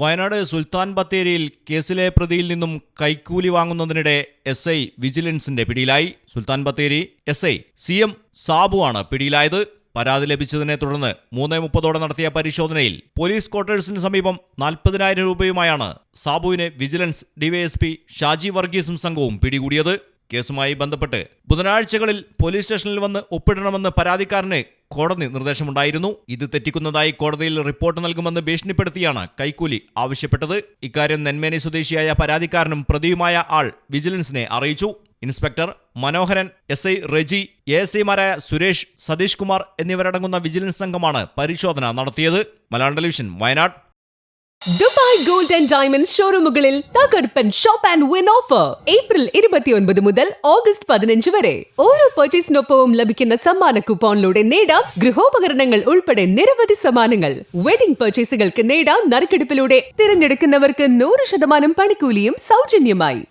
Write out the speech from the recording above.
വയനാട് സുൽത്താൻ ബത്തേരിയിൽ കേസിലെ പ്രതിയിൽ നിന്നും കൈക്കൂലി വാങ്ങുന്നതിനിടെ എസ് ഐ വിജിലൻസിന്റെ പിടിയിലായി. Sultan Bathery S I C M സാബുവാണ് പിടിയിലായത്. പരാതി ലഭിച്ചതിനെ തുടർന്ന് മൂന്ന് മുപ്പതോടെ നടത്തിയ പരിശോധനയിൽ പോലീസ് ക്വാർട്ടേഴ്സിന് സമീപം നാൽപ്പതിനായിരം രൂപയുമായാണ് സാബുവിനെ വിജിലൻസ് ഡിവൈഎസ്പി ഷാജി വർഗീസും സംഘവും പിടികൂടിയത്. കേസുമായി ബന്ധപ്പെട്ട് ബുധനാഴ്ചകളിൽ പോലീസ് സ്റ്റേഷനിൽ വന്ന് ഒപ്പിടണമെന്ന് പരാതിക്കാരന് കോടതി നിർദ്ദേശമുണ്ടായിരുന്നു. ഇത് തെറ്റിക്കുന്നതായി കോടതിയിൽ റിപ്പോർട്ട് നൽകുമെന്ന് ഭീഷണിപ്പെടുത്തിയാണ് കൈക്കൂലി ആവശ്യപ്പെട്ടത്. ഇക്കാര്യം നെന്മേനി സ്വദേശിയായ പരാതിക്കാരനും പ്രതിയുമായ ആൾ വിജിലൻസിനെ അറിയിച്ചു. Inspector Manoharan S I Reji A S ഐമാരായ സുരേഷ് സതീഷ് കുമാർ എന്നിവരടങ്ങുന്ന വിജിലൻസ് സംഘമാണ് പരിശോധന നടത്തിയത്. Malayalam television Wayanad. Dubai gold and diamond ഷോറൂമുകളിൽ തകർപ്പൻ shop and win offer. April ഇരുപത്തിയൊൻപത് മുതൽ ഓഗസ്റ്റ് പതിനഞ്ച് വരെ. ഓരോ പർച്ചേസിനൊപ്പവും ലഭിക്കുന്ന സമ്മാന കൂപ്പോണിലൂടെ നേടാം ഗൃഹോപകരണങ്ങൾ ഉൾപ്പെടെ നിരവധി സമ്മാനങ്ങൾ. വെഡിംഗ് പർച്ചേസുകൾക്ക് നേടാം നറുക്കെടുപ്പിലൂടെ തിരഞ്ഞെടുക്കുന്നവർക്ക് നൂറ് ശതമാനം പണിക്കൂലിയും സൗജന്യമായി.